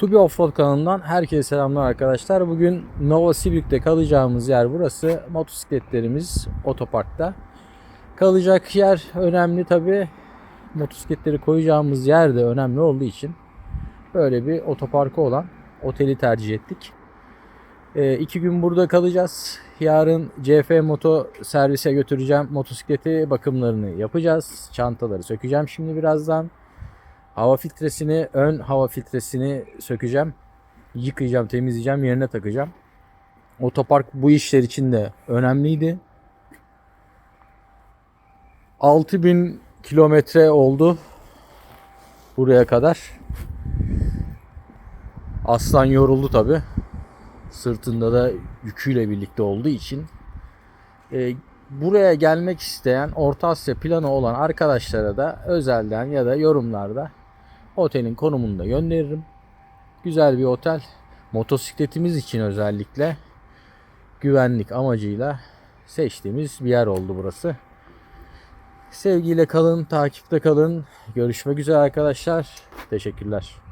To Be Offroad kanalından herkese selamlar arkadaşlar. Bugün Novosibirsk'te kalacağımız yer burası. Motosikletlerimiz otoparkta. Kalacak yer önemli tabi. Motosikletleri koyacağımız yer de önemli olduğu için böyle bir otoparkı olan oteli tercih ettik. E, iki gün burada kalacağız. Yarın CF Moto servise götüreceğim. Motosikleti bakımlarını yapacağız. Çantaları sökeceğim şimdi birazdan. Hava filtresini, ön hava filtresini sökeceğim. Yıkayacağım, temizleyeceğim, yerine takacağım. Otopark bu işler için de önemliydi. 6000 kilometre oldu buraya kadar. Aslan yoruldu tabi. Sırtında da yüküyle birlikte olduğu için. Ee, buraya gelmek isteyen Orta Asya planı olan arkadaşlara da özelden ya da yorumlarda otelin konumunu da gönderirim. Güzel bir otel. Motosikletimiz için özellikle güvenlik amacıyla seçtiğimiz bir yer oldu burası. Sevgiyle kalın, takipte kalın. Görüşmek üzere arkadaşlar. Teşekkürler.